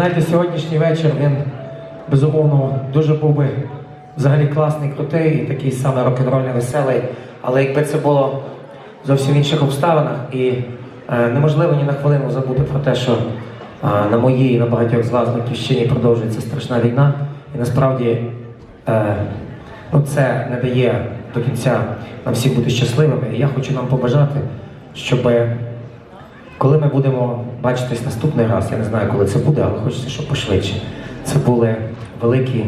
Знаєте, сьогоднішній вечір він безумовно дуже був би взагалі класний, крутий, і такий саме рок-н-рольний, веселий. Але якби це було в зовсім інших обставинах, і е, неможливо ні на хвилину забути про те, що е, на моїй і на багатьох з вас батьківщині продовжується страшна війна. І насправді е, ну, це не дає до кінця нам всім бути щасливими. І я хочу нам побажати, щоб коли ми будемо бачитись наступний раз, я не знаю, коли це буде, але хочеться, щоб пошвидше. Це були великі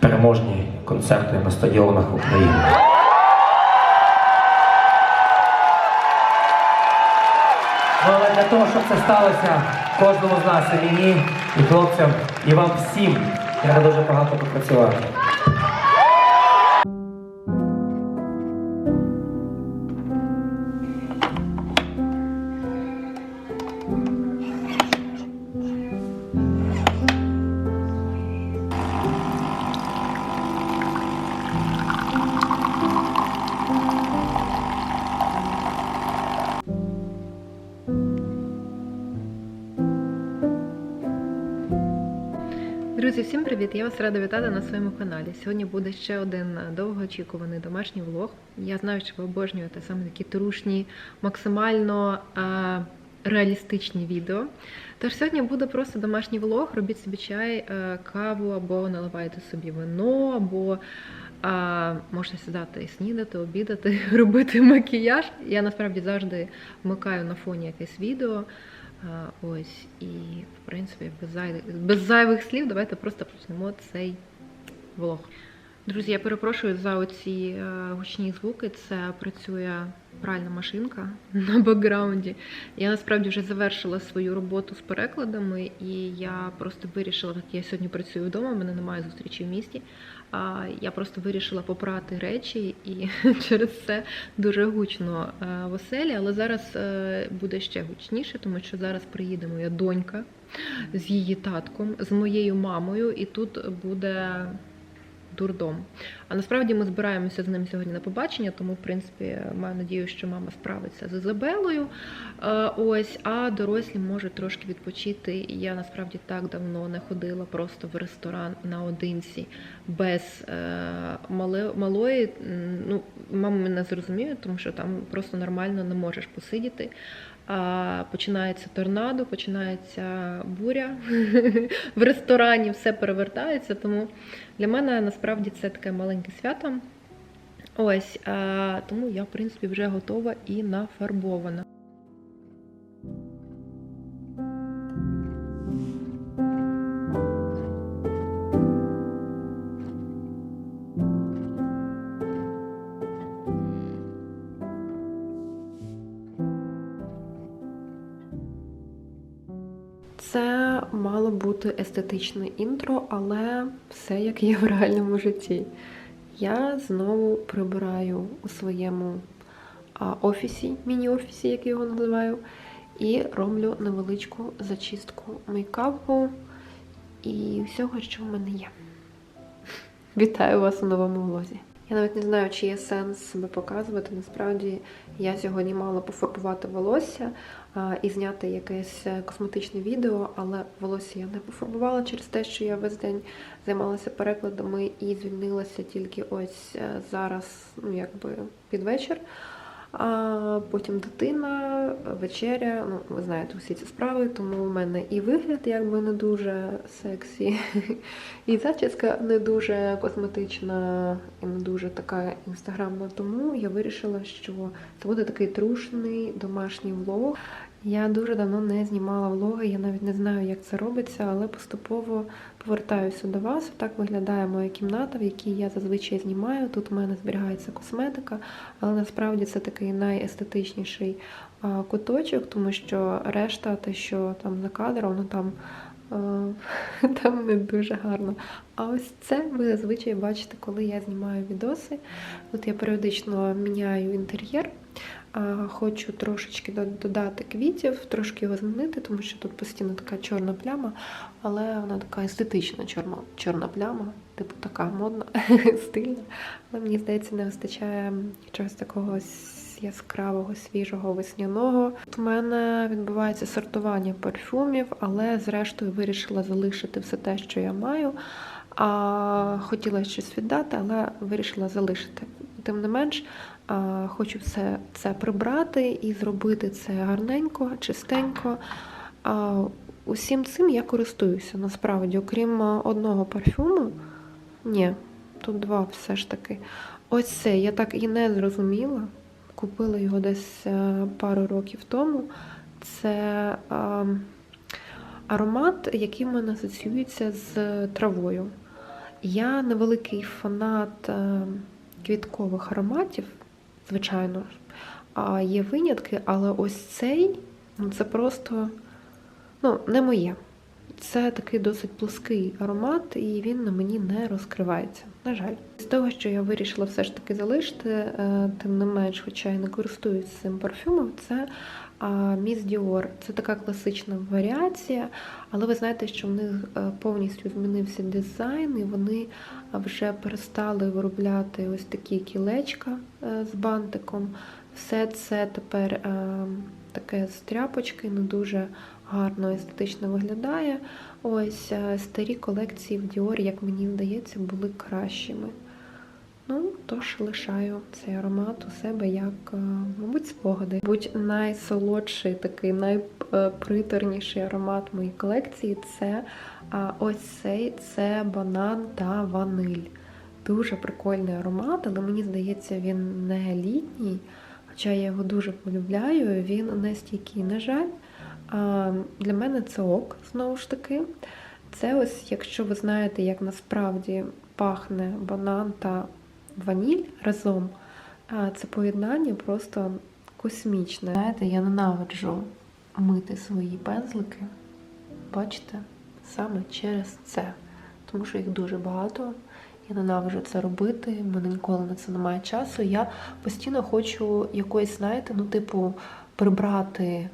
переможні концерти на стадіонах України. Ну, але для того, щоб це сталося кожному з нас, і мені, і хлопцям, і вам всім, треба дуже багато попрацювати. Всім привіт! Я вас рада вітати на своєму каналі. Сьогодні буде ще один е, довгоочікуваний домашній влог. Я знаю, що ви обожнюєте саме такі трушні, максимально е, реалістичні відео. Тож сьогодні буде просто домашній влог. Робіть собі чай, е, каву або наливайте собі вино, або а, можете сідати і снідати, обідати, робити макіяж. Я насправді завжди вмикаю на фоні якесь відео. Ось, і в принципі, без зайвих, без зайвих слів, давайте просто почнемо цей влог. Друзі, я перепрошую за оці е, гучні звуки. Це працює пральна машинка на бекграунді. Я насправді вже завершила свою роботу з перекладами, і я просто вирішила, так я сьогодні працюю вдома, в мене немає зустрічі в місті. Я просто вирішила попрати речі, і через це дуже гучно е, в оселі. Але зараз е, буде ще гучніше, тому що зараз приїде моя донька з її татком, з моєю мамою, і тут буде дурдом. А насправді ми збираємося з ним сьогодні на побачення, тому, в принципі, маю надію, що мама справиться з Ізабелою. Е, Ось, а дорослі можуть трошки відпочити. Я насправді так давно не ходила просто в ресторан наодинці без е, малої. Ну, мама мене зрозуміє, тому що там просто нормально не можеш посидіти. Починається торнадо, починається буря в ресторані, все перевертається. Тому для мене насправді це таке маленьке свято. Ось тому я, в принципі, вже готова і нафарбована. Бути естетичне інтро, але все як є в реальному житті. Я знову прибираю у своєму офісі, міні-офісі, як його називаю, і роблю невеличку зачистку мейкапу і всього, що в мене є. Вітаю вас у новому влозі. Я навіть не знаю, чи є сенс себе показувати. Насправді я сьогодні мала пофарбувати волосся і зняти якесь е, косметичне відео, але волосся я не пофарбувала через те, що я весь день займалася перекладами і звільнилася тільки ось е, зараз, ну якби під вечір. А потім дитина, вечеря. Ну, ви знаєте усі ці справи, тому в мене і вигляд якби не дуже сексі, і зачіска не дуже косметична і не дуже така інстаграмна. Тому я вирішила, що це буде такий трушний домашній влог. Я дуже давно не знімала влоги, я навіть не знаю, як це робиться, але поступово повертаюся до вас. Так виглядає моя кімната, в якій я зазвичай знімаю. Тут у мене зберігається косметика, але насправді це такий найестетичніший куточок, тому що решта, те, що там за кадром, воно там. Е, Там не дуже гарно. А ось це ви зазвичай бачите, коли я знімаю відоси. Тут я періодично міняю інтер'єр. Хочу трошечки додати квітів, трошки його змінити, тому що тут постійно така чорна пляма, але вона така естетична чорна, чорна пляма, типу така модна, стильна. Але мені здається, не вистачає чогось такого яскравого, свіжого, весняного. У мене відбувається сортування парфюмів, але зрештою вирішила залишити все те, що я маю. А хотіла щось віддати, але вирішила залишити. Тим не менш, а, хочу все це прибрати і зробити це гарненько, чистенько. А, Усім цим я користуюся насправді, окрім одного парфюму. Ні, тут два все ж таки. Ось це я так і не зрозуміла. Купила його десь е, пару років тому. Це а, аромат, який в мене асоціюється з травою. Я невеликий фанат е, квіткових ароматів, звичайно. А є винятки, але ось цей ну, це просто ну, не моє. Це такий досить плоский аромат, і він на мені не розкривається. На жаль, з того, що я вирішила все ж таки залишити, е, тим не менш, хоча я не користуюсь цим парфюмом, це Міс Діор. Це така класична варіація, але ви знаєте, що в них е, повністю змінився дизайн, і вони вже перестали виробляти ось такі кілечка е, з бантиком. Все це тепер е, таке з тряпочки, не дуже гарно естетично виглядає. Ось е, старі колекції в Dior, як мені здається, були кращими. Ну, тож лишаю цей аромат у себе як, е, мабуть, спогади. Будь найсолодший, такий найприторніший аромат моєї колекції це ось цей це банан та ваниль. Дуже прикольний аромат, але мені здається, він не літній, хоча я його дуже полюбляю. Він не стійкий, на жаль. Для мене це ок, знову ж таки. Це ось, якщо ви знаєте, як насправді пахне банан та ваніль разом, це поєднання просто космічне. Знаєте, я ненавиджу мити свої пензлики. Бачите, саме через це. Тому що їх дуже багато. Я ненавиджу це робити, в мене ніколи на це немає часу. Я постійно хочу якоїсь, знаєте, ну, типу, прибрати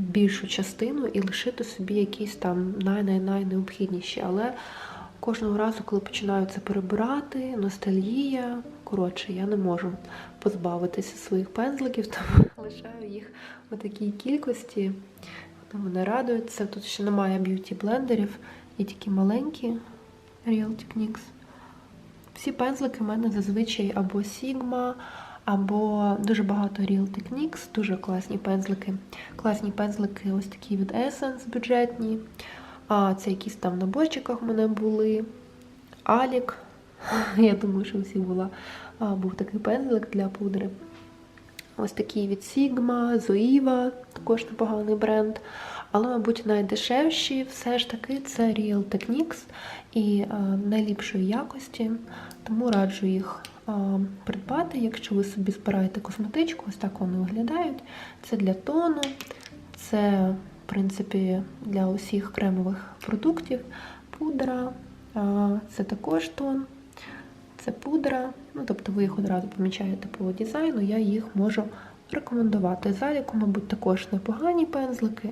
більшу частину і лишити собі якісь там най-най-най. Але кожного разу, коли починаю це перебирати, ностальгія, коротше, я не можу позбавитися своїх пензликів, тому лишаю їх у такій кількості. Вони радуються. Тут ще немає б'юті-блендерів, є тільки маленькі Real Techniques. Всі пензлики в мене зазвичай або Sigma, або дуже багато Real Techniques, дуже класні пензлики. Класні пензлики ось такі від Essence бюджетні. А це якісь там на бочиках в мене були. Алік. Я думаю, що у всіх була, а, був такий пензлик для пудри. Ось такий від Sigma, Zoeva, також непоганий бренд. Але, мабуть, найдешевші все ж таки це Real Techniques і а, найліпшої якості. Тому раджу їх придбати, якщо ви собі збираєте косметичку, ось так вони виглядають. Це для тону, це, в принципі, для усіх кремових продуктів. Пудра, це також тон, це пудра. Ну, тобто ви їх одразу помічаєте по дизайну, я їх можу рекомендувати. Заліку, мабуть, також непогані пензлики.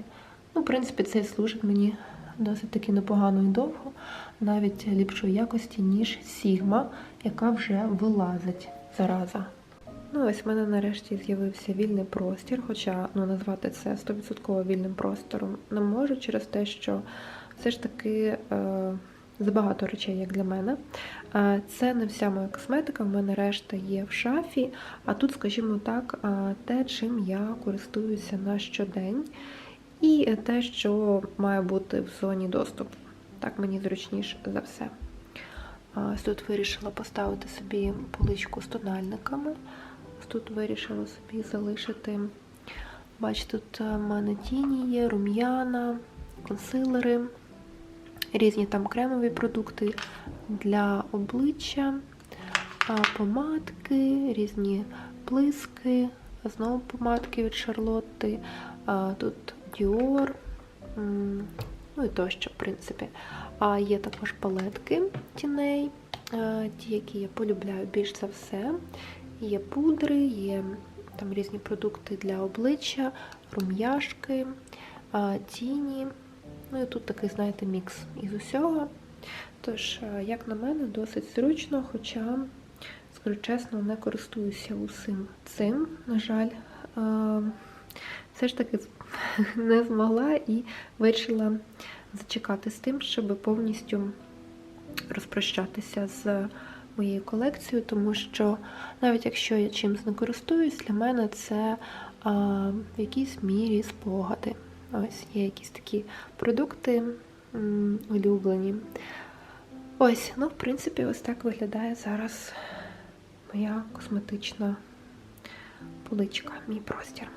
Ну, в принципі, цей служить мені досить таки непогано і довго, навіть ліпшої якості, ніж Sigma, яка вже вилазить зараза. Ну, ось в мене нарешті з'явився вільний простір, хоча ну, назвати це 100% вільним простором не можу через те, що все ж таки е, забагато речей, як для мене. Е, Це не вся моя косметика, в мене решта є в шафі, а тут, скажімо так, е, те, чим я користуюся на щодень, і те, що має бути в зоні доступу. Так мені зручніше за все. Тут вирішила поставити собі поличку з тональниками. Тут вирішила собі залишити. Бачите, тут е, в мене тіні є, рум'яна, консилери, різні там кремові продукти для обличчя, помадки, різні блиски, знову помадки від Шарлотти. Тут Dior, ну і тощо, в принципі. А є також палетки тіней, е, ті, які я полюбляю більш за все. Є пудри, є там різні продукти для обличчя, рум'яшки, е, тіні. Ну і тут такий, знаєте, мікс із усього. Тож, е, як на мене, досить зручно, хоча, скажу чесно, не користуюся усім цим, на жаль. Все ж таки не змогла і вирішила зачекати з тим, щоб повністю розпрощатися з моєю колекцією, тому що навіть якщо я чимось не користуюсь, для мене це а, в якійсь мірі спогади. Ось є якісь такі продукти м, улюблені. Ось, ну, в принципі, ось так виглядає зараз моя косметична поличка, мій простір.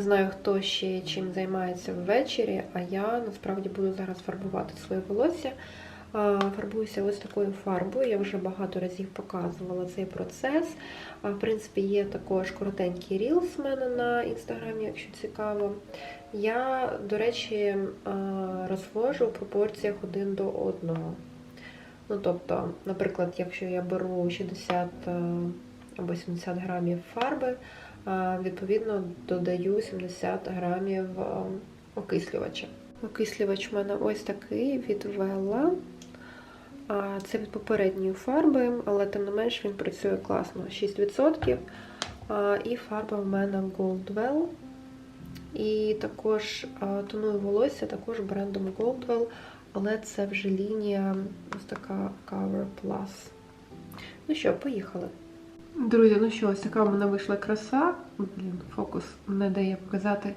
Знаю, хто ще чим займається ввечері, а я насправді буду зараз фарбувати своє волосся. Фарбуюся ось такою фарбою. Я вже багато разів показувала цей процес. В принципі, є також коротенький рілс в мене на інстаграмі, якщо цікаво. Я, до речі, розвожу в пропорціях один до одного. Ну, тобто, наприклад, якщо я беру 60 е, або 70 грамів фарби, Відповідно, додаю 70 грамів окислювача. Окислювач в мене ось такий від Vella. Це від попередньої фарби, але тим не менш він працює класно 6%. І фарба в мене Goldwell. І також тоную волосся також брендом Goldwell, але це вже лінія ось така Cover Plus. Ну що, поїхали. Друзі, ну що, ось така в мене вийшла краса. Блін, фокус не дає показати.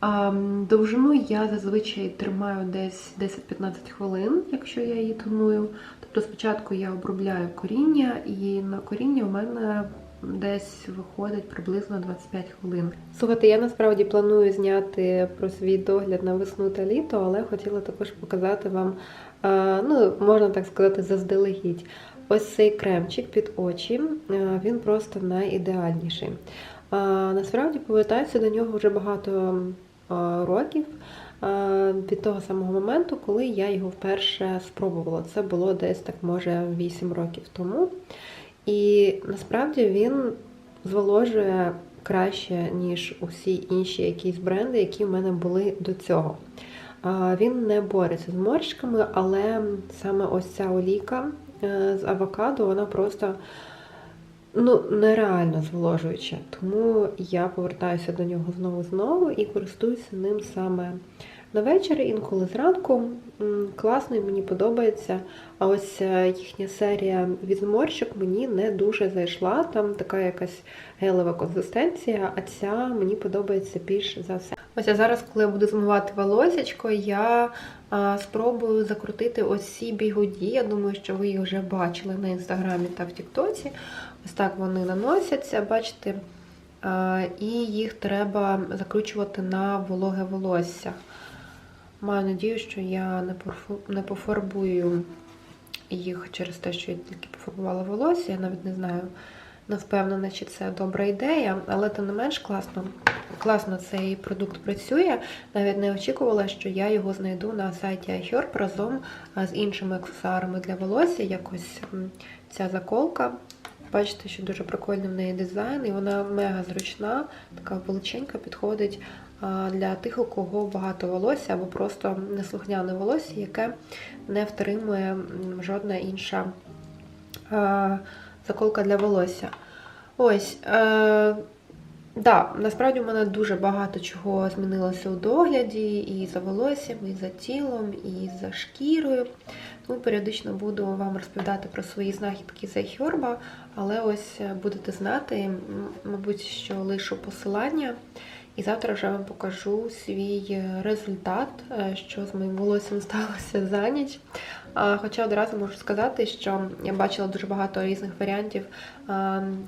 А, довжину я зазвичай тримаю десь 10-15 хвилин, якщо я її тоную. Тобто спочатку я обробляю коріння, і на коріння в мене десь виходить приблизно 25 хвилин. Слухайте, я насправді планую зняти про свій догляд на весну та літо, але хотіла також показати вам, ну, можна так сказати, заздалегідь. Ось цей кремчик під очі, е, він просто найідеальніший. Насправді повертаюся до нього вже багато років від того самого моменту, коли я його вперше спробувала. Це було десь так, може, 8 років тому. І насправді він зволожує краще, ніж усі інші якісь бренди, які в мене були до цього. Він не бореться з морщиками, але саме ось ця олійка е, з авокадо, вона просто ну, нереально зволожуюча. Тому я повертаюся до нього знову знову і користуюся ним саме на вечір, інколи зранку. Класно і мені подобається. А ось е, їхня серія від зморщик мені не дуже зайшла. Там така якась гелева консистенція, а ця мені подобається більш за все. Ось а зараз, коли я буду змивати волосячко, я а, спробую закрутити ось ці бігуді. Я думаю, що ви їх вже бачили на інстаграмі та в Тіктоці. Ось так вони наносяться, бачите, і їх треба закручувати на вологе волосся. Маю надію, що я не пофарбую їх через те, що я тільки пофарбувала волосся. Я навіть не знаю, не впевнена, чи це добра ідея, але тим не менш класно, класно цей продукт працює. Навіть не очікувала, що я його знайду на сайті iHerb разом з іншими аксесуарами для волосся. Якось ця заколка. Бачите, що дуже прикольний в неї дизайн, і вона мега зручна, така величенька, підходить для тих, у кого багато волосся або просто неслухняне волосся, яке не втримує жодна інша заколка для волосся. Ось. Е, Да, насправді у мене дуже багато чого змінилося у догляді, і за волоссям, і за тілом, і за шкірою. Тому періодично буду вам розповідати про свої знахідки за Хьорба, але ось е, будете знати, мабуть, що лишу посилання. І завтра вже вам покажу свій е, результат, е, що з моїм волоссям сталося за ніч. Хоча одразу можу сказати, що я бачила дуже багато різних варіантів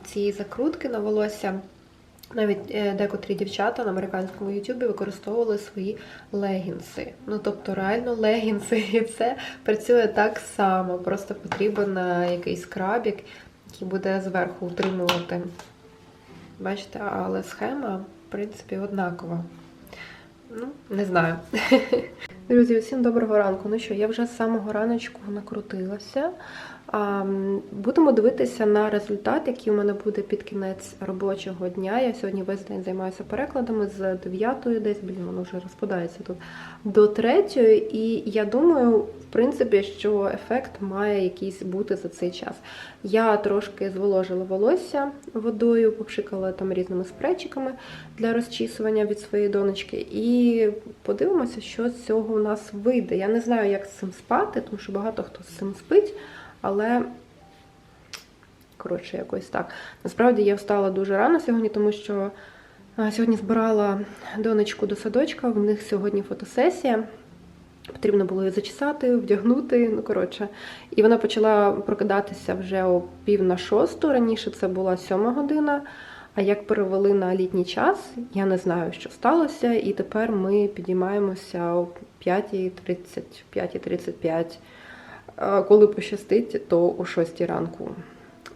цієї закрутки на волосся. Навіть е, декотрі дівчата на американському ютубі використовували свої легінси. Ну тобто реально легінси, і це працює так само. Просто потрібен е, якийсь крабік, який буде зверху утримувати. Бачите, але схема, в принципі, однакова. Ну, не знаю. Друзі, усім доброго ранку. Ну що, я вже з самого раночку накрутилася. Будемо дивитися на результат, який у мене буде під кінець робочого дня. Я сьогодні весь день займаюся перекладами з 9 десь, блін, воно вже розпадається тут, до 3. І я думаю, в принципі, що ефект має якийсь бути за цей час. Я трошки зволожила волосся водою, попшикала там різними спрейчиками для розчісування від своєї донечки. І подивимося, що з цього у нас вийде. Я не знаю, як з цим спати, тому що багато хто з цим спить, але. Коротше, якось так. Насправді я встала дуже рано сьогодні, тому що сьогодні збирала донечку до садочка. В них сьогодні фотосесія. Потрібно було її зачесати, вдягнути. Ну, коротше. І вона почала прокидатися вже о пів на шосту. Раніше це була сьома година. А як перевели на літній час, я не знаю, що сталося. І тепер ми підіймаємося о 5.30, 5.35. Коли пощастить, то о 6 ранку.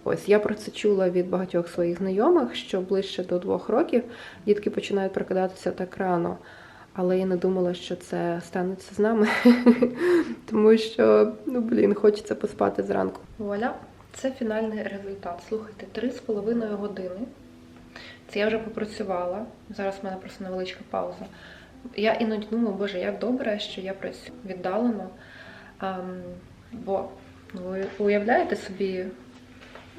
Ось я про це чула від багатьох своїх знайомих, що ближче до двох років дітки починають прокидатися так рано. Але я не думала, що це станеться з нами, тому що, ну блін, хочеться поспати зранку. Вуаля, це фінальний результат. Слухайте, три з половиною години. Це я вже попрацювала. Зараз в мене просто невеличка пауза. Я іноді думаю, боже, як добре, що я працюю віддалено. Бо ну, ви уявляєте собі,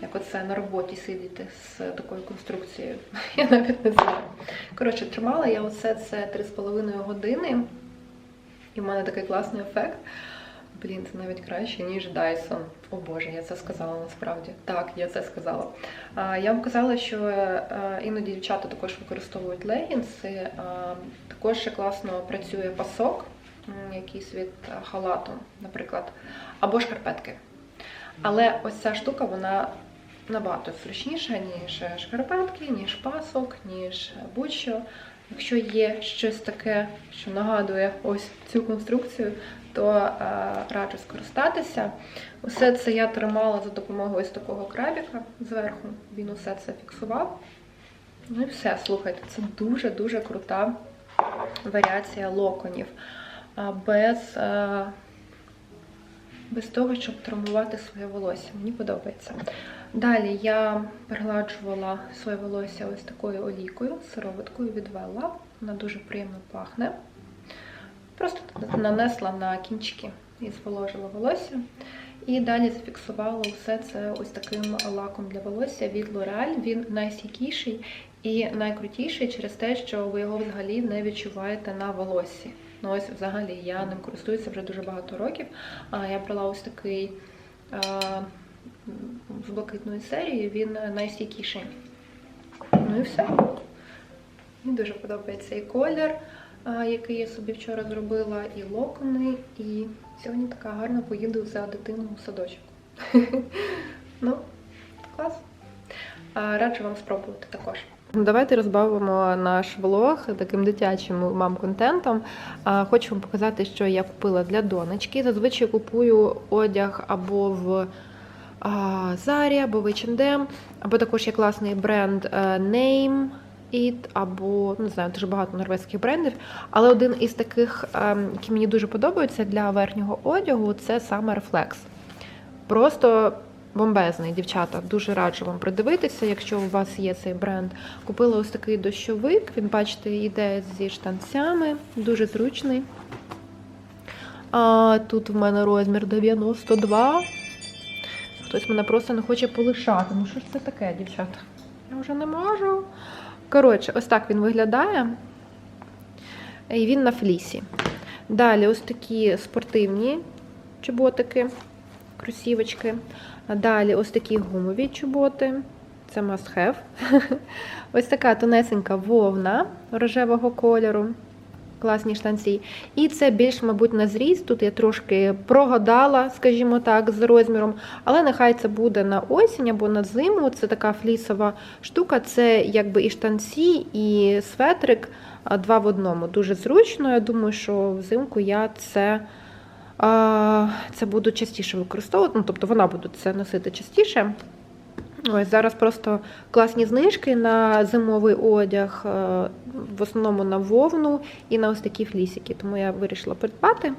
як оце на роботі сидіти з такою конструкцією. Я навіть не знаю. Коротше, тримала я оце це 3,5 години, і в мене такий класний ефект. Блін, це навіть краще, ніж Dyson. О Боже, я це сказала насправді. Так, я це сказала. Я вам казала, що е, іноді дівчата також використовують легінси. Також ще класно працює пасок, якийсь від е, халату, наприклад, або шкарпетки. Але ось ця штука, вона набагато зручніша, ніж шкарпетки, ніж пасок, ніж будь-що. Якщо є щось таке, що нагадує ось цю конструкцію, то е, раджу скористатися. Усе це я тримала за допомогою ось такого крабіка зверху. Він усе це фіксував. Ну і все, слухайте, це дуже-дуже крута варіація локонів. Без, без того, щоб травмувати своє волосся. Мені подобається. Далі я перегладжувала своє волосся ось такою олійкою, сироваткою від Vella. Вона дуже приємно пахне. Просто нанесла на кінчики і зволожила волосся. І далі зафіксувала усе це ось таким лаком для волосся від L'Oreal. Він найстійкіший і найкрутіший через те, що ви його взагалі не відчуваєте на волоссі. Ось взагалі я ним користуюся вже дуже багато років. А Я брала ось такий з блакитної серії, він найстійкіший. Ну і все. Мені дуже подобається і колір, який я собі вчора зробила, і локони, і сьогодні така гарна поїду за дитину в садочок. Ну, клас. Раджу вам спробувати також. Давайте розбавимо наш влог таким дитячим мам-контентом. Хочу вам показати, що я купила для донечки. Зазвичай купую одяг або в Зарі, або в H&M, або також є класний бренд е, Name It, або не знаю, дуже багато норвезьких брендів. Але один із таких, ем, які мені дуже подобаються для верхнього одягу, це саме Reflex. Просто бомбезний, дівчата. Дуже раджу вам придивитися, якщо у вас є цей бренд. Купила ось такий дощовик. Він, бачите, йде зі штанцями, дуже зручний. А тут в мене розмір 92. Хтось мене просто не хоче полишати. Ну що ж це таке, дівчата? Я вже не можу. Коротше, ось так він виглядає. І він на флісі. Далі ось такі спортивні чоботики, кросівочки. Далі ось такі гумові чоботи. Це must have. Ось така тонесенька вовна рожевого кольору. Класні штанці. І це більш, мабуть, на зріст. Тут я трошки прогадала, скажімо так, з розміром. Але нехай це буде на осінь або на зиму. Це така флісова штука. Це якби і штанці, і светрик два в одному. Дуже зручно. Я думаю, що взимку я це. Це буду частіше використовувати, ну, тобто вона буде це носити частіше. Ось зараз просто класні знижки на зимовий одяг, е, в основному на вовну і на ось такі флісики. Тому я вирішила придбати.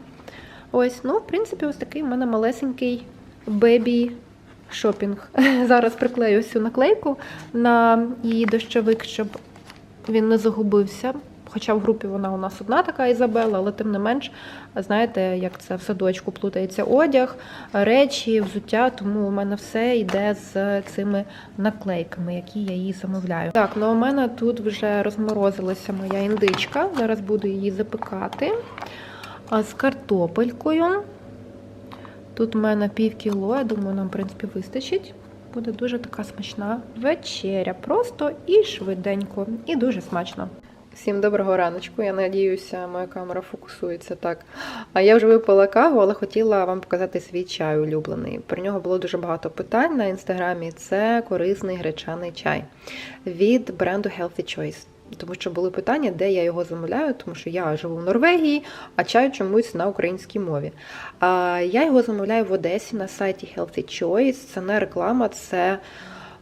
Ось, ну, в принципі, ось такий у мене малесенький бебі шопінг. Зараз приклею цю наклейку на її дощовик, щоб він не загубився. Хоча в групі вона у нас одна така Ізабела, але тим не менш, знаєте, як це в садочку плутається одяг, речі, взуття, тому у мене все йде з цими наклейками, які я їй замовляю. Так, ну у мене тут вже розморозилася моя індичка. Зараз буду її запекати з картопелькою. Тут у мене пів кіло, я думаю, нам, в принципі, вистачить. Буде дуже така смачна вечеря. Просто і швиденько, і дуже смачно. Всім доброго раночку. Я надіюся, моя камера фокусується так. А я вже випила каву, але хотіла вам показати свій чай улюблений. Про нього було дуже багато питань на інстаграмі. Це корисний гречаний чай від бренду Healthy Choice. Тому що були питання, де я його замовляю, тому що я живу в Норвегії, а чай чомусь на українській мові. А я його замовляю в Одесі на сайті Healthy Choice. Це не реклама, це.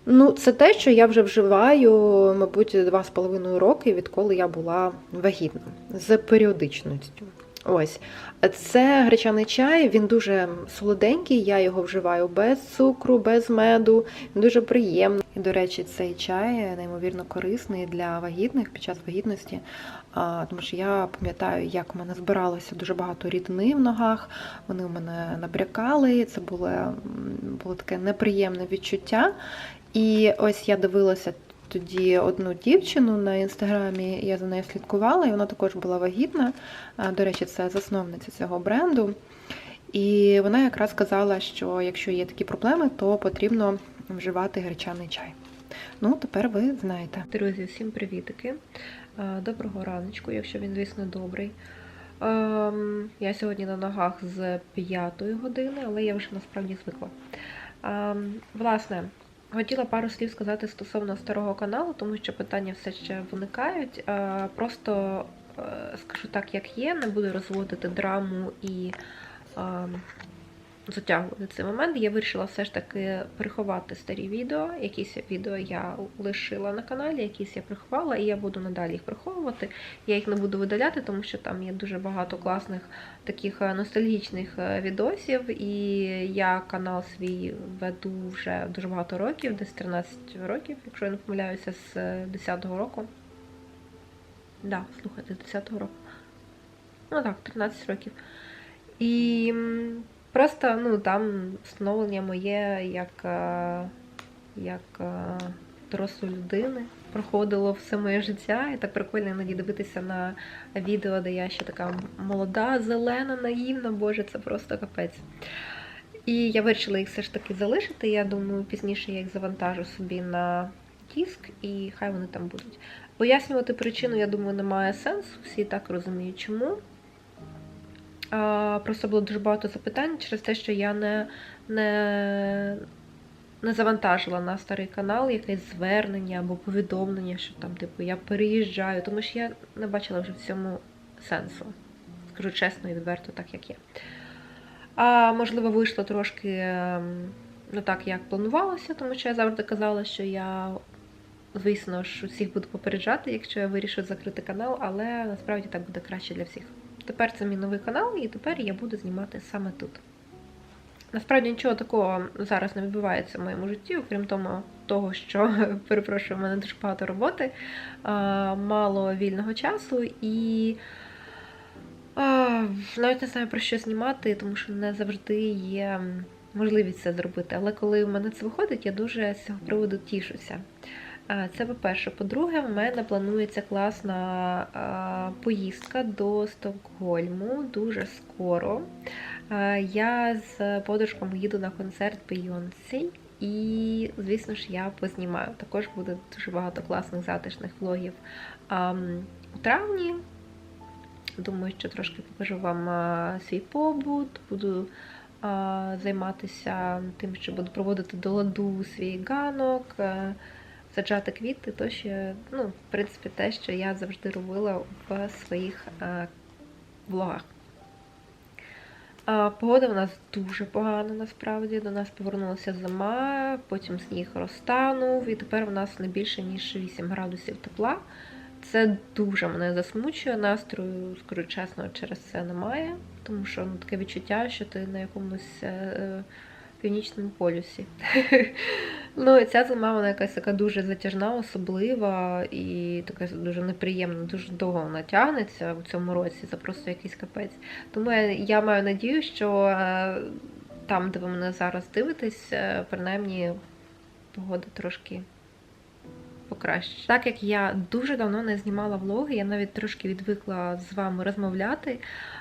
Ну, це те, що я вже вживаю, мабуть, два з половиною роки, відколи я була вагітна з періодичністю. Ось це гречаний чай, він дуже солоденький. Я його вживаю без цукру, без меду. Він дуже приємний. І, до речі, цей чай неймовірно корисний для вагітних під час вагітності. Тому що я пам'ятаю, як у мене збиралося дуже багато рідини в ногах. Вони у мене набрякали. Це було, було таке неприємне відчуття. І ось я дивилася тоді одну дівчину на інстаграмі, я за нею слідкувала, і вона також була вагітна. До речі, це засновниця цього бренду. І вона якраз казала, що якщо є такі проблеми, то потрібно вживати гречаний чай. Ну, тепер ви знаєте. Друзі, всім привітики. Доброго раночку, якщо він, звісно, добрий. Я сьогодні на ногах з 5 години, але я вже насправді звикла. Власне, хотіла пару слів сказати стосовно старого каналу, тому що питання все ще виникають. Е, Просто е, скажу так, як є, не буду розводити драму і ем, затягувати цей момент. Я вирішила все ж таки приховати старі відео. Якісь відео я лишила на каналі, якісь я приховала, і я буду надалі їх приховувати. Я їх не буду видаляти, тому що там є дуже багато класних таких е, ностальгічних е, відосів. І я канал свій веду вже дуже багато років, десь 13 років, якщо я не помиляюся, з 10-го року. Да, слухайте, з 10-го року. Ну так, 13 років. І просто ну, там встановлення моє як, е, як е, дорослої людини проходило все моє життя. І так прикольно іноді дивитися на відео, де я ще така молода, зелена, наївна, боже, це просто капець. І я вирішила їх все ж таки залишити. Я думаю, пізніше я їх завантажу собі на диск і хай вони там будуть. Пояснювати причину, я думаю, немає сенсу. Всі так розуміють, чому. Просто було дуже багато запитань через те, що я не, не, не завантажила на старий канал якесь звернення або повідомлення, що там, типу, я переїжджаю, тому що я не бачила вже в цьому сенсу. Скажу чесно і відверто, так як є. А можливо, вийшло трошки ем, не так, як планувалося, тому що я завжди казала, що я, звісно ж, усіх буду попереджати, якщо я вирішу закрити канал, але насправді так буде краще для всіх. Тепер це мій новий канал, і тепер я буду знімати саме тут. Насправді нічого такого зараз не відбувається в моєму житті, окрім того, що перепрошую, в мене дуже багато роботи, мало вільного часу і навіть не знаю про що знімати, тому що не завжди є можливість це зробити. Але коли в мене це виходить, я дуже з цього приводу тішуся. Це по-перше. По-друге, в мене планується класна поїздка до Стокгольму дуже скоро. Я з подружками їду на концерт Бейонсі. І, звісно ж, я познімаю. Також буде дуже багато класних затишних влогів у травні. Думаю, що трошки покажу вам свій побут, буду займатися тим, що буду проводити до ладу свій ганок, саджати квіти, то ще, ну, в принципі, те, що я завжди робила в своїх а, влогах. А, Погода у нас дуже погана насправді. До нас повернулася зима, потім сніг розтанув, і тепер у нас не більше ніж 8 градусів тепла. Це дуже мене засмучує. Настрою, скажу чесно, через це немає, тому що ну, таке відчуття, що ти на якомусь е, е, північному полюсі. ну, ця зима вона якась така дуже затяжна, особлива і така дуже неприємна, дуже довго вона тягнеться в цьому році. Це просто якийсь капець. Тому я, я маю надію, що е, там, де ви мене зараз дивитесь, е, принаймні погода трошки покраще. Так як я дуже давно не знімала влоги, я навіть трошки відвикла з вами розмовляти.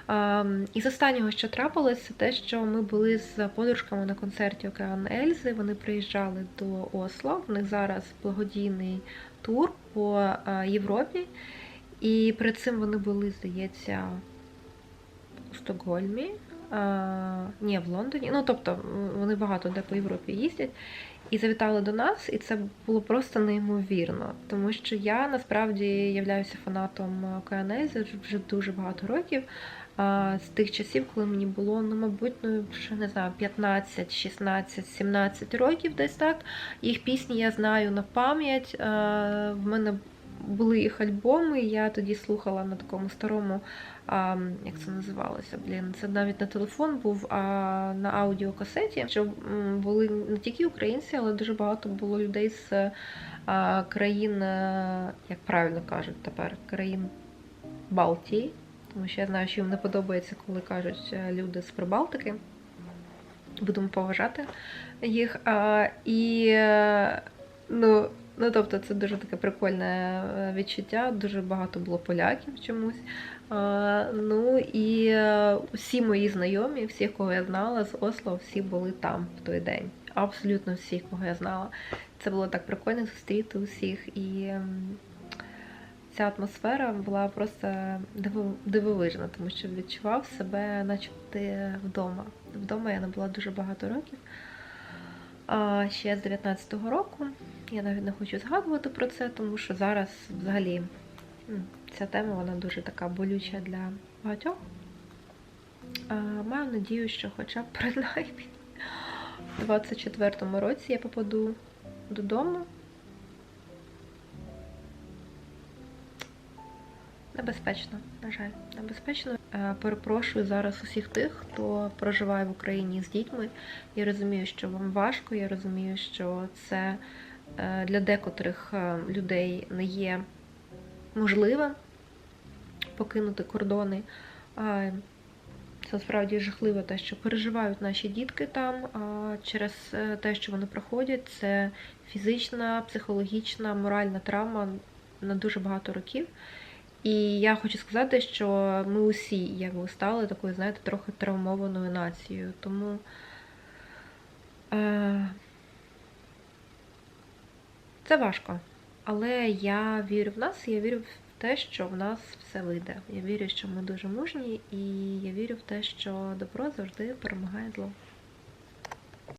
Ем, Із останнього, що трапилось, це те, що ми були з подружками на концерті Океан Ельзи. Вони приїжджали до Осло. В них зараз благодійний тур по е, Європі. І перед цим вони були, здається, у Стокгольмі. А, ні, в Лондоні. Ну, тобто, вони багато де по Європі їздять. І завітали до нас, і це було просто неймовірно. Тому що я насправді являюся фанатом Океанельзи вже дуже багато років. З тих часів, коли мені було, ну, мабуть, ну, ще не знаю, 15, 16, 17 років десь так. Їх пісні я знаю на пам'ять. В мене були їх альбоми, я тоді слухала на такому старому, як це називалося? Блін, це навіть не телефон був, а на аудіокасеті. Що були не тільки українці, але дуже багато було людей з а, країн, е, як правильно кажуть тепер, країн Балтії. Тому що я знаю, що їм не подобається, коли кажуть е, люди з Прибалтики. Будемо поважати їх. А, і е, ну, ну, тобто, це дуже таке прикольне е, відчуття. Дуже багато було поляків чомусь. А, ну і е, всі мої знайомі, всіх, кого я знала з Осло, всі були там в той день. Абсолютно всіх, кого я знала. Це було так прикольно зустріти усіх. І ця атмосфера була просто дивовижна, тому що відчував себе, наче ти вдома. Вдома я не була дуже багато років. А ще з 19-го року. Я навіть не хочу згадувати про це, тому що зараз взагалі ця тема вона дуже така болюча для багатьох. А, маю надію, що хоча б принаймні в 24-му році я попаду додому. Небезпечно, на жаль, небезпечно. Перепрошую зараз усіх тих, хто проживає в Україні з дітьми. Я розумію, що вам важко, я розумію, що це для декотрих е, людей не є можливим покинути кордони. Це справді жахливо те, що переживають наші дітки там через е, те, що вони проходять. Це фізична, психологічна, моральна травма на дуже багато років. І я хочу сказати, що ми усі якби стали такою, знаєте, трохи травмованою нацією. Тому е, це важко. Але я вірю в нас, я вірю в те, що в нас все вийде. Я вірю, що ми дуже мужні, і я вірю в те, що добро завжди перемагає зло.